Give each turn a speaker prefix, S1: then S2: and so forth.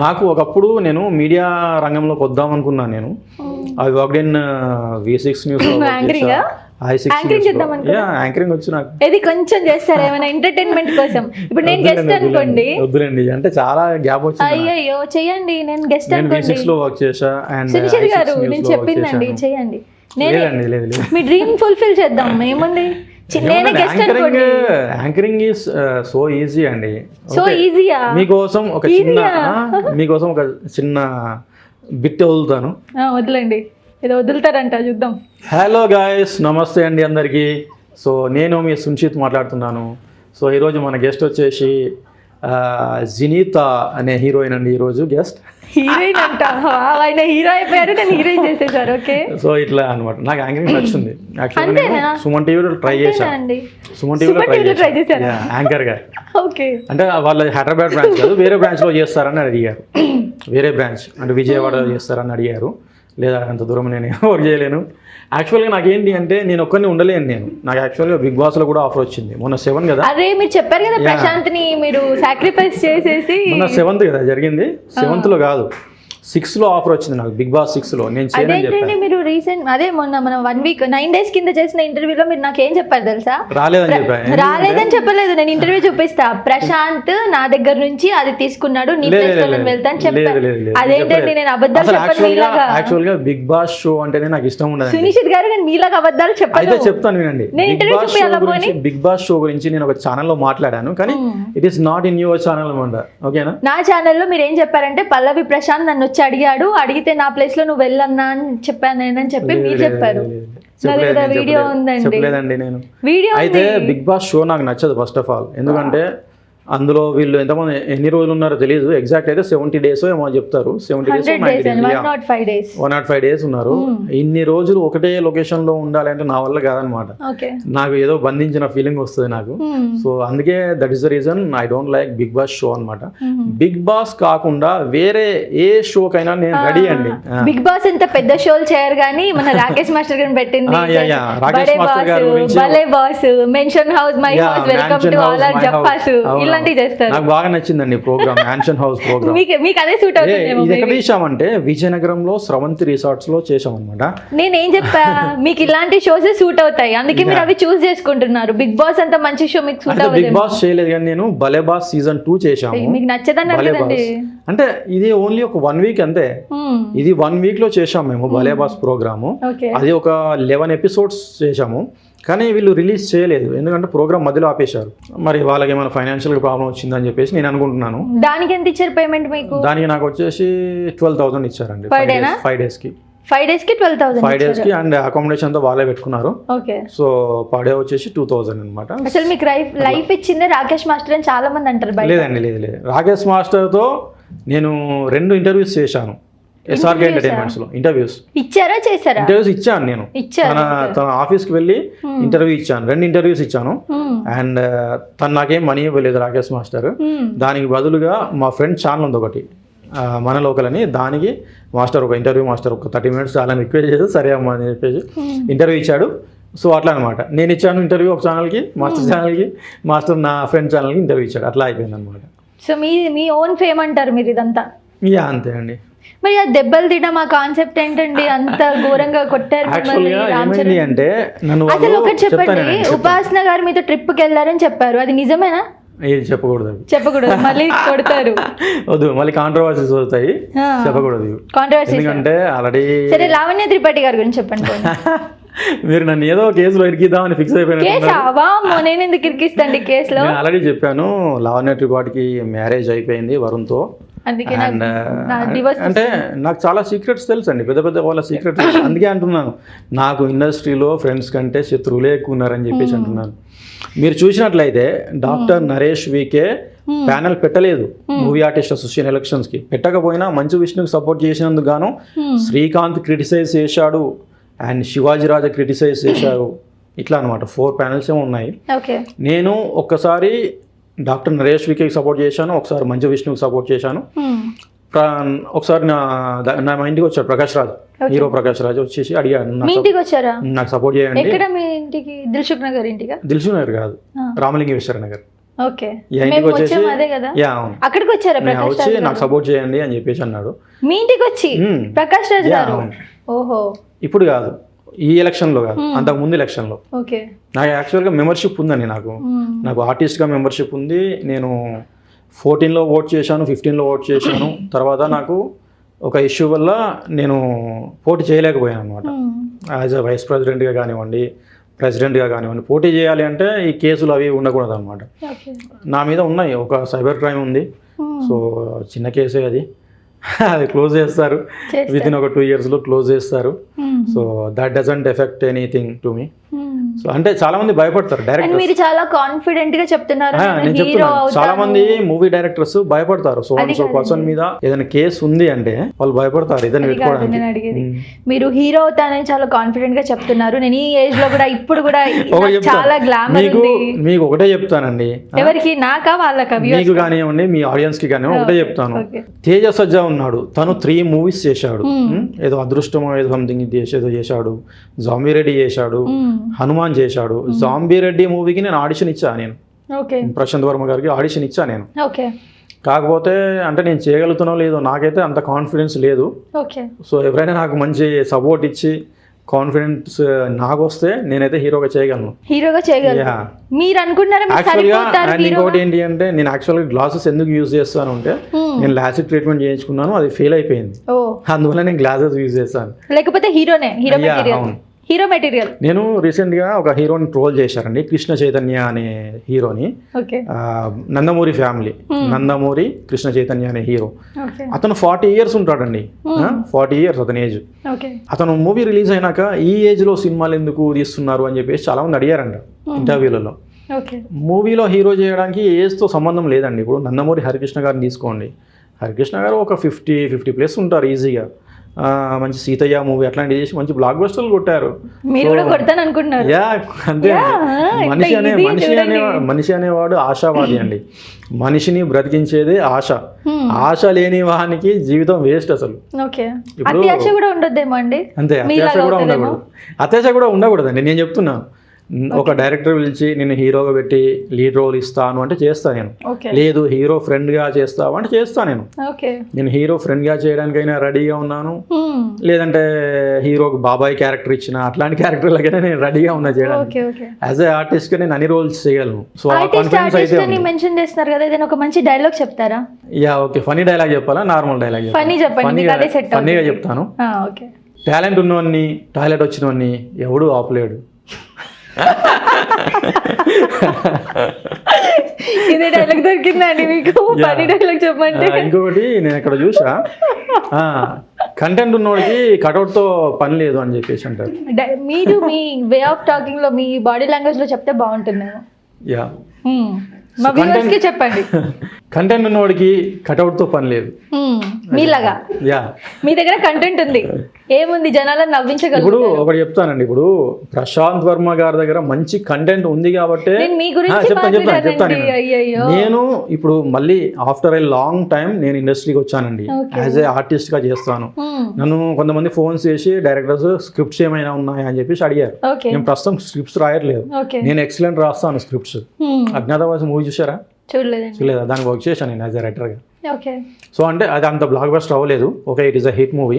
S1: నాకు ఒకప్పుడు నేను మీడియా రంగంలోకి వద్దాం అనుకున్నాను నేను. I work in V six news? Anchoring వచ్చు నాకు.
S2: ఇది కొంచెం చేస్తారా? ఏమైనా ఎంటర్టైన్మెంట్ కోసం? ఇప్పుడు నేను గెస్ట్ అనుకోండి.
S1: వద్దులేండి. అంటే చాలా గ్యాప్ వచ్చింది నాకు.
S2: అయ్యయ్యో చెయ్యండి నేను గెస్ట్ అనుకోండి.
S1: సిక్స్లో వర్క్ చేసా అండ్
S2: సునిశ్చిత్ గారు నేను చెప్పిందండి చెయ్యండి. నేనే
S1: లేదండి లేదు లేదు.
S2: మీ డ్రీమ్ ఫుల్ఫిల్ చేద్దాం ఏముంది?
S1: యాంకరింగ్
S2: అనుకోండి.
S1: యాంకరింగ్ ఈస్ సో ఈజీ అండి.
S2: సో. ఈజీయా
S1: మీకోసం ఒక చిన్న మీకోసం ఒక చిన్న బిట్ వదులుతాను.
S2: వదిలేండి. ఏదో వదులుతారంట చూద్దాం.
S1: హలో గాయస్ నమస్తే అండి అందరికీ. సో నేను మీ సున్షిత్ మాట్లాడుతున్నాను. సో ఈరోజు మన గెస్ట్ వచ్చేసి జినీత అనే హీరోయిన్ అండి ఈరోజు గెస్ట్
S2: హీరోయిన్ అంట ఆయన హీరో అయిపోయారు నేను హీరోయిన్ చేసేసారు ఓకే.
S1: సో ఇట్లా అనమాట నాకు యాంకరింగ్ నచ్చింది యాక్చువల్గా నేను? సుమన్ టీవీలో ట్రై చేశాను సుమన్ టీవీలో ట్రై చేశాను
S2: చేశారా?
S1: యాంకర్గా
S2: ఓకే.
S1: అంటే వాళ్ళ హైదరాబాద్ బ్రాంచ్ కాదు వేరే బ్రాంచ్లో చేస్తారని అడిగారు. వేరే బ్రాంచ్ అంటే విజయవాడలో చేస్తారని అడిగారు. లేదా అంత దూరం నేను వర్క్ చేయలేను. యాక్చువల్గా నాకు ఏంటి అంటే నేను ఒక్కరిని ఉండలేను నేను. నాకు యాక్చువల్గా బిగ్ బాస్లో కూడా ఆఫర్ వచ్చింది. మొన్న సెవెన్ కదా.
S2: అరే మీరు చెప్పారు కదా ప్రశాంత్ని మీరు సాక్రిఫైస్ చేసేసి
S1: మొన్న సెవెంత్ కదా జరిగింది. సెవెంత్లో కాదు. సిక్స్లో ఆఫర్ వచ్చింది నాకు బిగ్ బాస్ సిక్స్లో. నేను చేయనని
S2: అదేంటండి
S1: చెప్పాను
S2: మీరు రీసెంట్ అదే మొన్న మనం వన్ వీక్ నైన్ డేస్ కింద చేసిన ఇంటర్వ్యూలో మీరు నాకు ఏం చెప్పారు తెలుసా?
S1: రాలేదని చెప్పాను
S2: రాలేదని చెప్పలేదు నేను ఇంటర్వ్యూ చూపిస్తా. ప్రశాంత్ నా దగ్గర నుంచి అది తీసుకున్నాడు నీ
S1: లేదు,
S2: ప్లేస్లో
S1: లేదు,
S2: నేను వెళ్తాను
S1: లేదు,
S2: చెప్పాను
S1: లేదు, లేదు,
S2: అదేంటండి
S1: చెప్పలేదు.
S2: నేను అబద్ధాలు
S1: అసలు
S2: చెప్పను
S1: యాక్చువల్గా
S2: మీలాగా?
S1: యాక్చువల్గా బిగ్ బాస్ షో అంటేనే నాకు ఇష్టం ఉండదు
S2: సునిషిత్ గారు నేను మీలాగా అబద్ధాలు
S1: అయితే
S2: చెప్పను
S1: చెప్తాను వినండి.
S2: నేను
S1: బిగ్
S2: interview
S1: బాస్ షో
S2: చూపియాలా
S1: గురించి బిగ్ బాస్ షో గురించి నేను ఒక ఛానల్లో మాట్లాడాను కానీ it is not in your channel అనమాట. ఓకేనా?
S2: నా ఛానల్లో మీరు ఏం చెప్పారంటే పల్లవి ప్రశాంత్ నన్ను వచ్చి అడిగాడు అడిగితే నా ప్లేస్లో నువ్వు వెళ్ళన్నా అని చెప్పాను నేనని చెప్పి మీరు చెప్పారు. వీడియో. ఉందండి. వీడియో
S1: అయితే బిగ్ బాస్ షో నాకు నచ్చదు ఫస్ట్ ఆఫ్ ఆల్ ఎందుకంటే అందులో వీళ్ళు ఎంతమంది ఎన్ని రోజులు ఉన్నారో తెలియదు ఎగ్జాక్ట్ అయితే సెవెంటీ డేస్ ఏమో చెప్తారు. Seventy days
S2: one naught five days
S1: ఉన్నారు. ఇన్ని రోజులు ఒకటే లొకేషన్లో ఉండాలంటే నా వల్ల కాదనమాట. నాకు ఏదో బంధించిన ఫీలింగ్ వస్తుంది నాకు. సో అందుకే that is the reason I don't like Bigg Boss show అనమాట బిగ్ బాస్ కాకుండా వేరే ఏ షోకైనా నేను రెడీ అండి.
S2: బిగ్ బాస్ ఇంత పెద్ద షోలు చేయరు కానీ మన రాకేష్ మాస్టర్ గారిని పెట్టింది.
S1: రాకేష్ మాస్టర్ గారి
S2: mention house my house welcome to all are
S1: My
S2: జఫాస్ చేస్తారు.
S1: నాకు బాగా నచ్చిందండి ప్రోగ్రామ్ మ్యాన్షన్ హౌస్ ప్రోగ్రామ్.
S2: మీకు మీకు అదే సూట్
S1: ఏ,
S2: అవుతుందేమో
S1: ఇది ఎక్కడ. తీసామంటే విజయనగరంలో స్రవంతి రిసార్ట్స్లో చేసామన్నమాట
S2: నేనేం చెప్పా? మీకు ఇలాంటి షోస్ సూట్ అవుతాయి. అందుకే మీరు అవి చూస్ చేసుకుంటున్నారు. బిగ్ బాస్ అంత మంచి షో మీకు సూట్
S1: అంటే బిగ్ బాస్ చేయలేదు కానీ నేను భలే బాస్ సీజన్ టూ చేశాము.
S2: మీకు
S1: బాస్. అంటే ఇది ఓన్లీ ఒక వన్ వీక్ అంతే. ఇది వన్ వీక్లో చేశాం మేము భలే బాస్ ప్రోగ్రాము. అది ఒక లెవెన్ ఎపిసోడ్స్ చేశాము. కానీ వీళ్ళు రిలీజ్ చేయలేదు. ఎందుకంటే ప్రోగ్రామ్ మధ్యలో ఆపేశారు. మరి వాళ్ళకి ఏమైనా ఫైనాన్షియల్ ప్రాబ్లం వచ్చిందని చెప్పేసి నేను అనుకుంటున్నాను.
S2: దానికి ఎంత ఇచ్చారు పేమెంట్ మీకు?
S1: దానికి నాకు వచ్చేసి ట్వెల్వ్ థౌసండ్ ఇచ్చారండి.
S2: Per day నా?
S1: ఫైవ్
S2: ఫైవ్ డేస్కి ట్వెల్వ్ థౌసండ్
S1: ఫైవ్ డేస్కి అండ్ అకామిడేషన్తో వాళ్ళే పెట్టుకున్నారు.
S2: ఓకే.
S1: సో పర్ డే వచ్చేసి టూ థౌజండ్ అనమాట
S2: అసలు మీకు లైఫ్ లైఫ్ ఇచ్చిందే రాకేష్ మాస్టర్ అని చాలా మంది అంటారు
S1: లేదండి లేదు లేదు. రాకేష్ మాస్టర్తో నేను రెండు ఇంటర్వ్యూస్ చేశాను. ఎస్ఆర్కే ఎంటర్టైన్మెంట్స్లో ఇంటర్వ్యూస్
S2: ఇచ్చారా చేశారా?
S1: ఇంటర్వ్యూస్ ఇచ్చాను నేను. తన తన ఆఫీస్కి వెళ్ళి ఇంటర్వ్యూ ఇచ్చాను. రెండు ఇంటర్వ్యూస్ ఇచ్చాను.
S2: Hmm.
S1: అండ్ తను నాకేం మనీ ఇవ్వలేదు రాకేష్ మాస్టర్.
S2: Hmm.
S1: దానికి బదులుగా మా ఫ్రెండ్ ఛానల్ ఉంది ఒకటి. మన లోకల్ అని. దానికి మాస్టర్ ఒక ఇంటర్వ్యూ మాస్టర్ ఒక థర్టీ మినిట్స్ చాలా రిక్వెస్ట్ చేసి సరే అమ్మా అని చెప్పేసి ఇంటర్వ్యూ ఇచ్చాడు. సో అట్లా అనమాట నేను ఇచ్చాను ఇంటర్వ్యూ ఒక ఛానల్కి మాస్టర్ ఛానల్కి మాస్టర్ నా ఫ్రెండ్ ఛానల్కి ఇంటర్వ్యూ ఇచ్చాడు. అట్లా అయిపోయింది అనమాట
S2: సో మీ మీ ఓన్ ఫేమ్ అంటారు మీరు ఇదంతా?
S1: యా అంతే అండి.
S2: మరి ఆ దెబ్బలు తినడం ఆ కాన్సెప్ట్ ఏంటండి? అంత ఘోరంగా కొట్టారు మిమ్మల్ని
S1: అంటే
S2: అసలు ఒకటి చెప్పండి. ఉపాసన గారు మీతో ట్రిప్కి వెళ్ళారని చెప్పారు. అది నిజమేనా?
S1: ఇది చెప్పకూడదు
S2: చెప్పకూడదు. మళ్ళీ కొడతారు.
S1: వద్దు మళ్ళీ కాంట్రవర్సీస్ అవుతాయి చెప్పకూడదు.
S2: కాంట్రవర్సీ
S1: ఎందుకంటే ఆల్రెడీ
S2: సరే లావణ్య త్రిపాఠి గారి గురించి చెప్పండి.
S1: మీరు నన్ను ఏదో కేసులో ఇరికిద్దామని ఫిక్స్ అయిపోయినా
S2: నేను ఎందుకు ఇరికిస్తండి కేసులో?
S1: ఆల్రెడీ చెప్పాను లావణ్య త్రిపాఠికి మ్యారేజ్ అయిపోయింది వరుణ్తో.
S2: అందుకే
S1: అంటే నాకు చాలా సీక్రెట్స్ తెలుసు అండి పెద్ద పెద్ద వాళ్ళ సీక్రెట్స్ అందుకే అంటున్నాను. నాకు ఇండస్ట్రీలో ఫ్రెండ్స్ కంటే శత్రువులే ఎక్కువ ఉన్నారని చెప్పేసి అంటున్నాను. మీరు చూసినట్లయితే డాక్టర్ నరేష్ వికే ప్యానెల్ పెట్టలేదు. మూవీ ఆర్టిస్ట్ అసోసియేషన్ ఎలక్షన్స్కి. పెట్టకపోయినా మంచు విష్ణుకి సపోర్ట్ చేసినందుకు గాను శ్రీకాంత్ క్రిటిసైజ్ చేశాడు. అండ్ శివాజీ రాజా క్రిటిసైజ్ చేశారు. ఇట్లా అనమాట ఫోర్ ప్యానెల్స్ ఏమో ఉన్నాయి. నేను ఒక్కసారి డాక్టర్ నరేష్ వికేకి సపోర్ట్ చేశాను ఒకసారి మంచు విష్ణుకి సపోర్ట్ చేశాను. ప్ర- ఒకసారి నా నా మా ఇంటికి వచ్చాడు ప్రకాష్ రాజ్. హీరో ప్రకాష్ రాజ్ వచ్చేసి నాకు
S2: ఇంటికి వచ్చారా?
S1: నాకు సపోర్ట్ చేయండి.
S2: ఎక్కడ మీ ఇంటికి? దిల్సుఖ్ నగర్ ఇంటిగా
S1: దిల్సు నగర్ కాదు
S2: ఆ.
S1: రామలింగేశ్వర నగర్.
S2: ఓకే
S1: ఇంటికి వచ్చేసి యా అవును.
S2: అక్కడికి వచ్చారా
S1: వచ్చి నాకు? సపోర్ట్ చేయండి అని చెప్పేసి అన్నాడు.
S2: మీ ఇంటికి వచ్చి?
S1: మ్మ్.
S2: ప్రకాష్ రాజ్ గారు. ఓహో.
S1: ఇప్పుడు కాదు. ఈ ఎలక్షన్లో కాదు అంతకు ముందు ఎలక్షన్లో.
S2: ఓకే.
S1: నాకు యాక్చువల్గా మెంబర్షిప్ ఉందండి నాకు.
S2: మ్మ్.
S1: నాకు ఆర్టిస్ట్గా మెంబర్షిప్ ఉంది. నేను ఫోర్టీన్లో ఓట్ చేశాను ఫిఫ్టీన్లో ఓట్ చేశాను. తర్వాత నాకు ఒక ఇష్యూ వల్ల నేను పోటీ చేయలేకపోయాను అనమాట. యాజ్ అ వైస్ ప్రెసిడెంట్గా కానివ్వండి ప్రెసిడెంట్గా కానివ్వండి పోటీ చేయాలి అంటే ఈ కేసులు అవి ఉండకూడదు అనమాట నా మీద ఉన్నాయి ఒక సైబర్ క్రైమ్ ఉంది. సో చిన్న కేసే అది. అది క్లోజ్ చేస్తారు. విత్ ఇన్ ఒక టూ ఇయర్స్లో క్లోజ్ చేస్తారు. So that doesn't effect anything to me. So అంటే చాలా మంది భయపడతారు డైరెక్ట్
S2: మీరు చాలా కాన్ఫిడెంట్గా చెప్తున్నారు
S1: నేను చెప్తున్నాను చాలా మంది మూవీ డైరెక్టర్స్ భయపడతారు. So so. పర్సన్ మీద ఏదైనా కేసు ఉంది అంటే వాళ్ళు భయపడతారు ఇదని
S2: కాదు
S1: పెట్టుకోవడానికి.
S2: మీరు హీరో అవుతానని చాలా కాన్ఫిడెంట్గా చెప్తున్నారు. నేను ఈ ఏజ్లో కూడా ఇప్పుడు కూడా. చాలా గ్లామర్
S1: మీకు మీకు ఒకటే చెప్తానండి.
S2: ఎవరికి? నాకా వాళ్ళకా
S1: మీకు కానివ్వండి మీ ఆడియన్స్కి కానివ్వండి ఒకటే చెప్తాను. తేజ సజ్జా ఉన్నాడు. తను త్రీ మూవీస్ చేశాడు? ఏదో అదృష్టమో ఏదో సంథింగ్ ఏదో చేశాడు. జాంబీ రెడ్డి చేశాడు.
S2: మ్మ్.
S1: హనుమాన్ చేశాడు. జాంబీ రెడ్డి మూవీకి నేను ఆడిషన్ ఇచ్చా నేను. ప్రశాంత్ వర్మ గారికి ఆడిషన్ ఇచ్చా నేను. కాకపోతే అంటే నేను చేయగలుగుతున్నా లేదో నాకైతే అంత కాన్ఫిడెన్స్ లేదు. సో ఎవరైనా నాకు మంచి సపోర్ట్ ఇచ్చి కాన్ఫిడెన్స్ నాకు వస్తే నేనైతే హీరోగా చేయగలను.
S2: హీరోగా. మీరు మీరు
S1: యాక్చువల్గా అండ్ ఇంకోటి ఏంటి అంటే నేను యాక్చువల్గా గ్లాసెస్ ఎందుకు యూజ్ చేస్తాను అంటే. నేను లాసిక్ ట్రీట్మెంట్ చేయించుకున్నాను అది ఫెయిల్ అయిపోయింది. అందువల్ల నేను గ్లాసెస్ యూజ్ చేస్తాను.
S2: లేకపోతే హీరోనే హీరో
S1: అవును.
S2: హీరో మెటీరియల్
S1: నేను రీసెంట్గా ఒక హీరోని ట్రోల్ చేశారండి కృష్ణ చైతన్య అనే హీరోని నందమూరి ఫ్యామిలీ నందమూరి కృష్ణ చైతన్య అనే హీరో అతను ఫార్టీ ఇయర్స్ ఉంటాడండి. ఫార్టీ ఇయర్స్ అతని ఏజ్ అతను మూవీ రిలీజ్ అయినాక ఈ ఏజ్లో సినిమాలు ఎందుకు తీస్తున్నారు అని చెప్పేసి చాలామంది అడిగారంట ఇంటర్వ్యూలలో మూవీలో హీరో చేయడానికి ఏజ్తో సంబంధం లేదండి. ఇప్పుడు నందమూరి హరికృష్ణ గారిని తీసుకోండి. హరికృష్ణ గారు ఒక ఫిఫ్టీ ఫిఫ్టీ ప్లస్ ఉంటారు ఈజీగా మంచి సీతయ్య మూవీ అట్లాంటివి చేసి మంచి బ్లాక్ బస్టర్లు కొట్టారు.
S2: మీరు కూడా కొడతాను అనుకుంటున్నారు.
S1: యా అంతే. మనిషి అనే మనిషి. అనే మనిషి అనేవాడు ఆశావాది అండి. మనిషిని బ్రతికించేదే ఆశ. ఆశ లేని వానికి జీవితం వేస్ట్ అసలు.
S2: అత్యాశ కూడా ఉండొద్దేమో అండి?
S1: అంతే అత్యాశ కూడా. ఉండకూడదు. అత్యాశ కూడా ఉండకూడదండి నేను చెప్తున్నా. మ్, ఒక డైరెక్టర్ పిలిచి నేను హీరోగా పెట్టి లీడ్ రోల్ ఇస్తాను అంటే చేస్తా నేను. లేదు హీరో ఫ్రెండ్గా చేస్తావు అంటే చేస్తా నేను. నేను హీరో ఫ్రెండ్గా చేయడానికైనా రెడీగా ఉన్నాను. లేదంటే హీరోకి బాబాయ్ క్యారెక్టర్ ఇచ్చిన అట్లాంటి క్యారెక్టర్లకైనా నేను రెడీగా ఉన్నా చేయడానికి. యాజ్ ఏ ఆర్టిస్ట్గా నేను అన్ని రోల్స్ చేయగలను. సో ఆ
S2: ఆర్టిస్ట్
S1: కాన్ఫిడెన్స్ అయితే
S2: ఆర్టిస్ట్ మెన్షన్ చేస్తున్నారు కదా ఏదైనా ఒక మంచి డైలాగ్ చెప్తారా?
S1: యా ఓకే ఫనీ డైలాగ్ చెప్పాలా? నార్మల్ డైలాగ్
S2: Funny చెప్పండి,
S1: ఫన్నీగా. చెప్తాను. టాలెంట్ ఉన్నవన్నీ టాయిలెట్ వచ్చినవన్నీ ఎవడు ఆపలేడు.
S2: ఇదే డైలాగ్ దొరికిందండి మీకు. పని డైలాగ్ చెప్పండి
S1: ఇంకొకటి నేను ఇక్కడ చూసా. కంటెంట్ ఉన్నోడికి కటౌట్తో పని లేదు అని చెప్పేసి అంటారు.
S2: మీరు మీ వే ఆఫ్ టాకింగ్లో మీ బాడీ లాంగ్వేజ్లో చెప్తే బాగుంటుందేమో.
S1: యా.
S2: మా వ్యూవర్స్కి చెప్పండి.
S1: కంటెంట్ ఉన్నోడికి కటౌట్తో పని లేదు.
S2: మీలాగా?
S1: యా
S2: మీ దగ్గర కంటెంట్ ఉంది. ఏముంది? జనాలను
S1: ఇప్పుడు
S2: నవ్వించగలరు
S1: ఒకటి చెప్తానండి. ఇప్పుడు ప్రశాంత్ వర్మ గారి దగ్గర మంచి కంటెంట్ ఉంది కాబట్టి
S2: నేను మీ గురించి
S1: చెప్తాను చెప్తాను చెప్తాను నేను. ఇప్పుడు మళ్ళీ ఆఫ్టర్ ఏ లాంగ్ టైం నేను ఇండస్ట్రీకి వచ్చానండి. యాజ్ ఏ ఆర్టిస్ట్గా చేస్తాను. నన్ను కొంతమంది ఫోన్స్ చేసి డైరెక్టర్స్ స్క్రిప్ట్స్ ఏమైనా ఉన్నాయా అని చెప్పేసి అడిగారు. నేను ప్రస్తుతం స్క్రిప్ట్స్ రాయట్లేదు. నేను ఎక్సలెంట్ రాస్తాను స్క్రిప్ట్స్. అజ్ఞాతవాసి మూవీ చూసారా చూడలేదా? దానికి వర్క్ చేశాను నేను యాజ్ ఎ రైటర్గా
S2: ఓకే.
S1: సో అంటే అది అంత బ్లాక్ బస్టర్ అవ్వలేదు okay it is a hit movie.